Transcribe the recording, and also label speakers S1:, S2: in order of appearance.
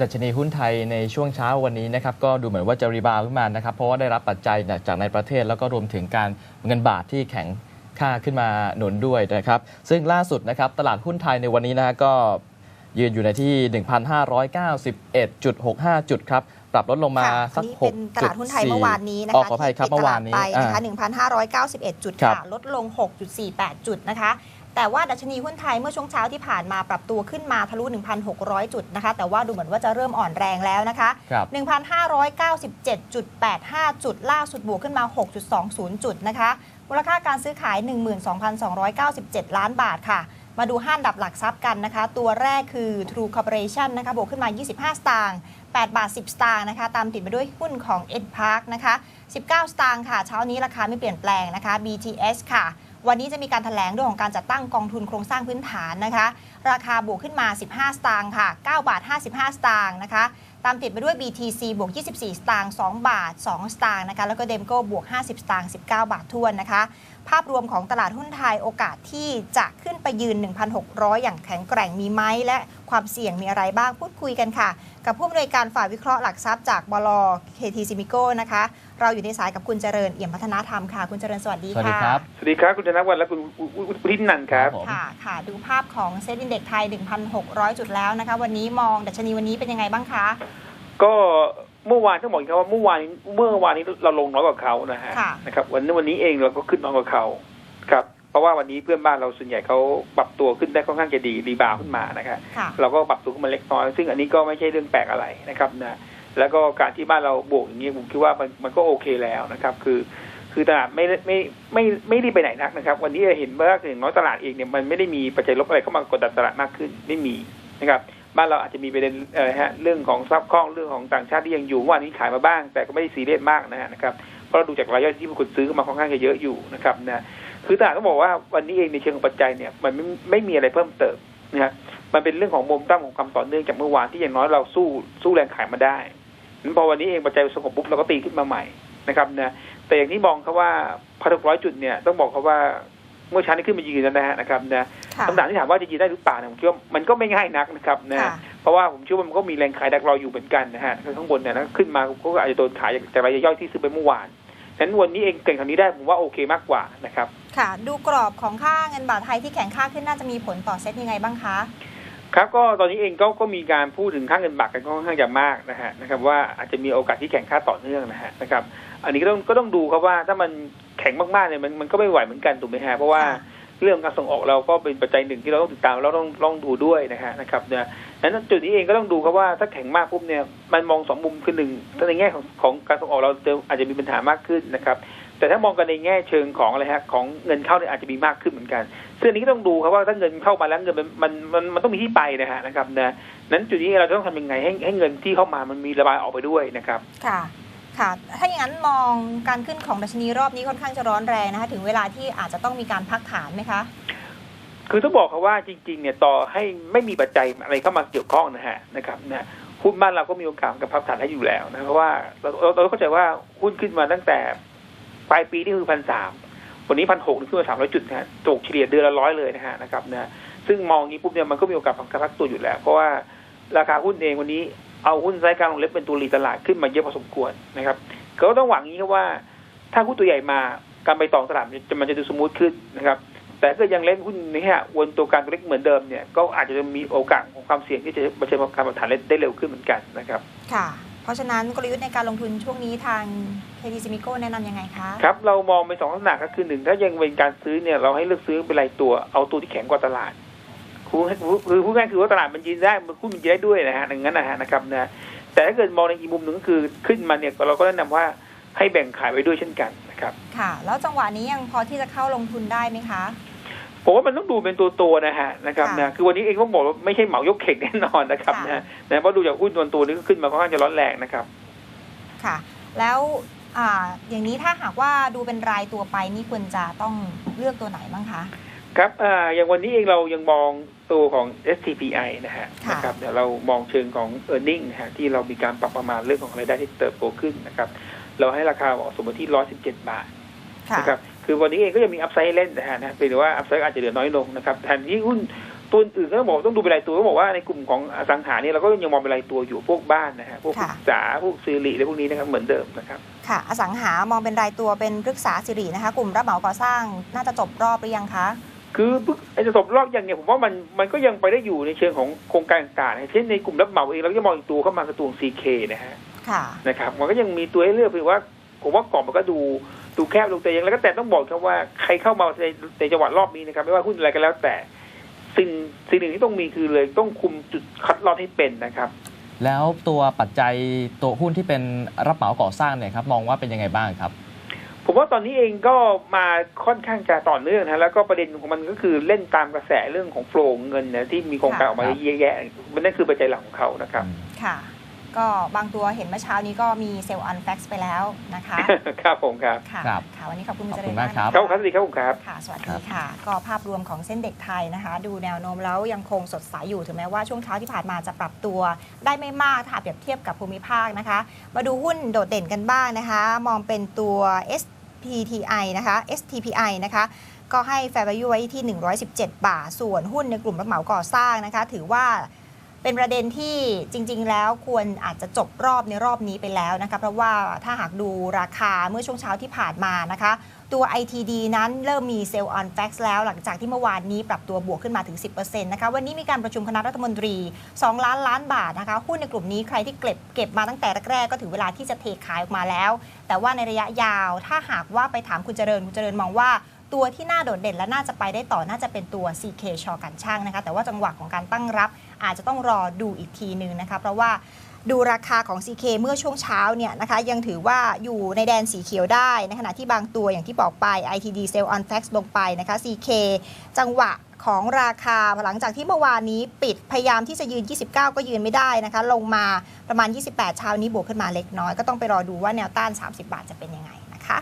S1: ดัชนีหุ้นไทยในช่วงเช้าวันนี้นะครับก็ดูเหมือนว่าจะรีบาวด์ขึ้นมานะครับ เพราะว่าได้รับปัจจัยจากในประเทศแล้วก็รวมถึงการเงินบาทที่แข็งค่าขึ้นมาหนุนด้วยนะครับ ซึ่งล่าสุดนะครับตลาดหุ้นไทยในวันนี้นะฮะก็ยืนอยู่ในที่ 1,591.65 จุดครับ ปรับลดลงมา
S2: ค่ะ
S1: สัก
S2: อันนี้
S1: 6
S2: เป็นตลาดหุ้นไทยเมื่อวานนี้นะ
S1: อ๋อ
S2: คะ
S1: ขออภัยครับ
S2: ที่
S1: เมื่อวานนี้
S2: ปิดตลดไปนะคะ
S1: อ่า
S2: 1,591 จุด
S1: ครั
S2: ค่ะ
S1: บ
S2: ลดลง 6.48 จุดนะคะ แต่ว่าดัชนีหุ้นไทยเมื่อช่วงเช้าที่ผ่านมาปรับตัวขึ้นมาทะลุ 1,600 จุดนะคะ แต่ว่าดูเหมือนว่าจะเริ่มอ่อนแรงแล้วนะคะ
S1: ครับ
S2: 1,597.85 จุด ล่าสุดบวกขึ้นมา 6.20 จุดนะคะ มูลค่าการซื้อขาย 12,297 ล้านบาทค่ะ มาดูห้านดับหลักทรัพย์กันนะคะ ตัวแรกคือ True Corporation นะคะบวกขึ้นมา 25 สตางค์8บาท 10 สตางค์นะคะ ตามติดมาด้วยหุ้นของ Ed Park นะคะ 19 สตางค์ค่ะ เช้านี้ราคาไม่เปลี่ยนแปลงนะคะ BTS ค่ะ วันนี้จะมีการถแถลงเรื่องของการจัดตั้งกองทุนโครงสร้างพื้นฐานนะคะ ราคาบวกขึ้นมา 15 สตางค์ค่ะ 9 บาท 55 สตางค์นะคะ ตามติดไปด้วย BTC บวก 24 สตางค์ 2 บาท 2 สตางค์นะคะ แล้วก็เดมโก้บวก 50 สตางค์ 19 บาททวนนะคะ ภาพรวมของตลาดหุ้นไทยโอกาสที่จะขึ้นไปยืน 1,600 อย่างแข็งแกร่งมีไหมและ ความเสี่ยงมีอะไรบ้างพูดคุยกันค่ะ กับผู้อำนวยการฝ่ายวิเคราะห์หลักทรัพย์จากบล KT s i m i c o นะคะ เราอยู่ในสายกับคุณเจริญเอี่ยมพัฒนาธรรมค่ะ คุณเจริญสวัสดี
S1: สวัสดี
S2: ค่ะ
S1: ครับ
S3: สวัสดีครับคุณธนวัฒน์และคุณอุอุอุทิศนันท์ครับ
S1: ผม
S2: ค่ะค่ะ ดูภาพของเซ็ตอินเด็กไทย 1,600 จุดแล้วนะคะ วันนี้มองดัชนีวันนี้เป็นยังไงบ้างคะ
S3: ก็เมื่อวานต้องบอกอย่างนี้ครับว่าเมื่อวานเมื่อวานนี้เราลงน้อยกว่าเขานะฮะ
S2: ค่ะ
S3: นะครับวันนี้วันนี้เองเราก็ขึ้นน้อยกว่าเขาครับ เพราะว่าวันนี้เพื่อนบ้านเราส่วนใหญ่เขาปรับตัวขึ้นได้ค่อนข้างจะดีรีบาวด์ขึ้นมานะครับ
S2: ค่ะ
S3: เราก็ปรับตัวขึ้นมาเล็กน้อย ซึ่งอันนี้ก็ไม่ใช่เรื่องแปลกอะไรนะครับนะแล้วก็การที่บ้านเราบวกอย่างนี้ผมคิดว่ามันมันก็โอเคแล้วนะครับ คือ คือตลาดไม่ได้ไม่ไม่ไม่ได้ไปไหนนักนะครับ วันนี้เห็นว่าถึงน้อยตลาดเองเนี่ยมันไม่ได้มีปัจจัยลบอะไรเข้ามากดดันตลาดมากขึ้นไม่มีนะครับบ้านเราอาจจะมีประเด็นเอ่อฮะเรื่องของซับคล้องเรื่องของต่างชาติที่ยังอยู่เมื่อวันนี้ขายมาบ้าง แต่ก็ไม่ได้ซีเรียสมากนะฮะนะครับเพราะเราดูจากรายย่อยที่มีคนซื้อเข้ามาค่อนข้างจะเยอะอยู่นะครับนะ คือตลาดต้องบอกว่าวันนี้เองในเชิงของปัจจัยเนี่ยมันไม่ไม่มีอะไรเพิ่มเติมนะฮะมันเป็นเรื่องของโมเมนตัมของความต่อเนื่องจากเมื่อวานที่อย่างน้อยเราสู้สู้แรงขายมาได้นั้นพอวันนี้เองปัจจัยสงบปุ๊บเราก็ตีขึ้นมาใหม่นะครับนะแต่อย่างที่มองครับว่าพันหกร้อยจุดเนี่ยต้องบอกครับว่าเมื่อเช้านี้ขึ้นมายืนแล้วนะฮะนะครับนะ
S2: ค่ะ
S3: คำถามที่ถามว่าจะยืนได้หรือเปล่าเนี่ยผมคิดว่ามันก็ไม่ง่ายนักนะครับนะ
S2: ค่ะ
S3: เพราะว่าผมเชื่อว่ามันก็มีแรงขายดักรออยู่เหมือนกันนะฮะข้างบนเนี่ยนะขึ้นมาก็อาจจะโดนขายจากรายย่อยที่ซื้อไปเมื่อวานฉะนั้นวันนี้เองเก่งทางนี้ได้ผมว่าโอเคมากกว่านะครับ
S2: ค่ะ ดูกรอบของค่าเงินบาทไทยที่แข็งค่าขึ้นน่าจะมีผลต่อเซ็ตยังไงบ้างคะ
S3: ครับก็ตอนนี้เองก็ก็มีการพูดถึงค่าเงินบาทกันค่อนข้างจะมากนะฮะนะครับว่าอาจจะมีโอกาสที่แข่งค่าต่อเนื่องนะฮะนะครับอันนี้ก็ต้องก็ต้องดูครับว่าถ้ามันแข็งมากๆเนี่ยมันมันก็ไม่ไหวเหมือนกันถูกไหมฮะเพราะว่า
S2: ค่ะ
S3: เรื่องการส่งออกเราก็เป็นปัจจัยหนึ่งที่เราต้องติดตามแล้วต้องต้องดูด้วยนะฮะนะครับเนี่ยนั้นจุดนี้เองก็ต้องดูครับว่าถ้าแข็งมากปุ๊บเนี่ยมันมองสองมุมคือหนึ่งถ้าในแง่ของของการส่งออกเราจะอาจจะมีปัญหามากขึ้นนะครับ แต่ถ้ามองกันในแง่เชิงของอะไรฮะของเงินเข้าเนี่ยอาจจะมีมากขึ้นเหมือนกันซึ่งอันนี้ก็ต้องดูครับว่าถ้าเงินเข้ามาแล้วเงินมันมันมันมันต้องมีที่ไปนะฮะนะครับนะนั้นจุดนี้เราจะต้องทำยังไงให้ให้เงินที่เข้ามามันมีระบายออกไปด้วยนะครับ
S2: ค่ะค่ะ ถ้าอย่างนั้นมองการขึ้นของดัชนีรอบนี้ค่อนข้างจะร้อนแรงนะคะ ถึงเวลาที่อาจจะต้องมีการพักฐานไหมคะ
S3: คือต้องบอกครับว่าจริง ๆ เนี่ยต่อให้ไม่มีปัจจัยอะไรเข้ามาเกี่ยวข้องนะฮะนะครับนะหุ้นบ้านเราก็มีโอกาสกับพับฐานให้อยู่แล้วนะเพราะว่าเราเราเราเข้าใจว่าหุ้นขึ้นมาตั้งแต่ ปลายปีนี่คือพันสามวันนี้พันหกขึ้นมาสามร้อยจุดนะฮะตกเฉลี่ยเดือนละร้อยเลยนะฮะนะครับนะซึ่งมองงนี้ปุ๊บเนี่ยมันก็มีโอกาสของการพักตัวอยู่แล้ว เพราะว่าราคาหุ้นเองวันนี้เอาหุ้นไซส์กางลงเล็กเป็นตัวรีตลาดขึ้นมาเยอะพอสมควรนะครับก็ต้องหวังงนี้ครับว่า ถ้าหุ้นตัวใหญ่มาการไปต่อตลาดมันจะมันจะดูสมูทขึ้นนะครับ แต่ก็ยังเล่นหุ้นนี้ฮะวนตัวกางตัวเล็กเหมือนเดิมเนี่ยก็อาจจะมีโอกาสของความเสี่ยงที่จะมาเจอการปรับฐานได้เร็วขึ้นเหมือนกันนะครับ
S2: ค่ะ เพราะฉะนั้นกลยุทธ์ในการลงทุนช่วงนี้ทาง KT s i m i c o แนะนำยังไงคะ
S3: ครับเรามองไปสองลักษณะก็คือหนึ่งถ้ายังเป็นการซื้อเนี่ยเราให้เลือกซื้อเป็นรายตัวเอาตัวที่แข็งกว่าตลาดคือคือพูดง่ายๆคือว่าตลาดมันยืนได้มันหุ้นมันยืนได้ด้วยนะฮะอย่างนั้นนะฮะนะครับนะแต่ถ้าเกิดมองในอีกมุมหนึ่งก็คือขึ้นมาเนี่ยเราก็แนะนำว่าให้แบ่งขายไว้ด้วยเช่นกันนะครับ
S2: ค่ะ แล้วจังหวะนี้ยังพอที่จะเข้าลงทุนได้ไหมคะ
S3: ผมว่ามันต้องดูเป็นตัวตัวๆนะฮะนะครับ
S2: ค่ะ
S3: นะคือวันนี้เองต้องบอกว่าไม่ใช่เหมายกเข่งแน่นอนนะครับ
S2: ค่ะ
S3: นะนะเพราะดูจากหุ้นตัวตัวนี้ก็ขึ้นมาค่อนข้างจะร้อนแรงนะครับ
S2: ค่ะ แล้วอ่าอย่างนี้ถ้าหากว่าดูเป็นรายตัวไปนี่ควรจะต้องเลือกตัวไหนบ้างคะ
S3: ครับอ่าอย่างวันนี้เองเรายังมองตัวของ STPI นะฮะ
S2: ค่ะ
S3: นะครับเดี๋ยวเรามองเชิงของ e a r n i n g นะฮะที่เรามีการปรับประมาณเรื่องของรายได้ที่เติบโตขึ้นนะครับ เราให้ราคาเหมาะสมที่ 117 บาท
S2: ค่ะ
S3: นะครับ คือวันนี้เองก็ยังมีอัพไซด์ให้เล่นนะฮะนะเพียงแต่ว่าอัพไซด์อาจจะเหลือน้อยลงนะครับแทนที่หุ้นตัวอื่นก็ต้องบอกต้องดูเป็นรายตัวก็บอกว่าในกลุ่มของอสังหาเนี่ยเราก็ยังมองเป็นรายตัวอยู่พวกบ้านนะฮะพวก
S2: ค่ะ
S3: ศึกษาพวกซีรีอะไรพวกนี้นะครับเหมือนเดิมนะครับ
S2: ค่ะ อสังหามองเป็นรายตัวเป็นปรึกษาสิรินะคะ กลุ่มรับเหมาก่อสร้างน่าจะจบรอบหรือยังคะ
S3: คือไอ้จะจบรอบอย่างเนี่ยผมว่ามันมันก็ยังไปได้อยู่ในเชิงของโครงการต่างๆเช่นในกลุ่มรับเหมาเองเราก็จะมองอีกตัวเข้ามาคือตัว CK นะฮะ
S2: ค่ะ
S3: นะครับ มันก็ยังมีตัวให้เลือกเพียงว่าผมว่ากรอบมันก็ดู ดูแคบลงแต่ยังแล้วก็แต่ต้องบอกครับว่าใครเข้ามาในในจังหวัดรอบนี้นะครับ ไม่ว่าหุ้นอะไรก็แล้วแต่ สิ่งสิ่งหนึ่งที่ต้องมีคือเลยต้องคุมจุดคัดลอตให้เป็นนะครับ
S1: แล้วตัวปัจจัยตัวหุ้นที่เป็นรับเหมาก่อสร้างเนี่ยครับ มองว่าเป็นยังไงบ้างครับ
S3: ผมว่าตอนนี้เองก็มาค่อนข้างจะต่อเนื่องนะแล้วก็ประเด็นของมันก็คือเล่นตามกระแสเรื่องของโฟลว์เงินนะที่มีโครงการออกมา
S1: ครับ
S3: เยอะแยะมันนั่นคือปัจจัยหลักของเขานะครับ
S2: ค่ะ ก็บางตัวเห็นเมื่อเช้านี้ก็มีเซลล์อันแฟกซ์ไปแล้วนะคะ
S3: ครับผมครับ
S2: ค่ะ
S1: ครับ
S2: ค่ะวันนี้ขอบคุณคุณ
S1: ขอบ
S2: เจริ
S1: คุ
S2: ญ
S1: ณมากครับ
S2: นะะ
S3: ครับครับสวัสดีครับผมครับ
S2: ค่ะ สวัสดีค่ะ ก็ภาพรวมของเส้นเด็กไทยนะคะ ดูแนวโน้มแล้วยังคงสดใสอยู่ถึงแม้ว่าช่วงเช้าที่ผ่านมาจะปรับตัว ได้ไม่มากถ้าเปรียบเทียบกับภูมิภาคนะคะ มาดูหุ้นโดดเด่นกันบ้างนะคะ มองเป็นตัว SPTI นะคะ STPI นะคะก็ให้ Fair Value ไว้ที่ 117 บาท ส่วนหุ้นในกลุ่มรับเหมาก่อสร้างนะคะ ถือว่า เป็นประเด็นที่จริง ๆ แล้วควรอาจจะจบรอบในรอบนี้ไปแล้วนะคะเพราะว่าถ้าหากดูราคาเมื่อช่วงเช้าที่ผ่านมานะคะตัว ITD นั้นเริ่มมีเซลล์ออนแฟกซ์แล้วหลังจากที่เมื่อวานนี้ปรับตัวบวกขึ้นมาถึง 10%นะคะวันนี้มีการประชุมคณะรัฐมนตรี 2 ล้านล้านบาทนะคะหุ้นในกลุ่มนี้ใครที่เก็บเก็บมาตั้งแต่แรกๆก็ถึงเวลาที่จะเทขายออกมาแล้ว แต่ว่าในระยะยาวถ้าหากว่าไปถามคุณเจริญคุณเจริญมองว่าตัวที่น่าโดดเด่นและน่าจะไปได้ต่อน่าจะเป็นตัว CK ชอกันช่างนะคะแต่ว่าจังหวะของการตั้งรับ อาจจะต้องรอดูอีกทีหนึ่งนะคะเพราะว่าดูราคาของ CK เมื่อช่วงเช้าเนี่ยนะคะยังถือว่าอยู่ในแดนสีเขียวได้ในขณะที่บางตัวอย่างที่บอกไป ITD Sell on Fax ลงไปนะคะ CK จังหวะของราคาหลังจากที่เมื่อวานนี้ปิดพยายามที่จะยืน 29 ก็ยืนไม่ได้นะคะ ลงมาประมาณ 28 เช้านี้บวกขึ้นมาเล็กน้อย ก็ต้องไปรอดูว่าแนวต้าน 30 บาทจะเป็นยังไงนะคะ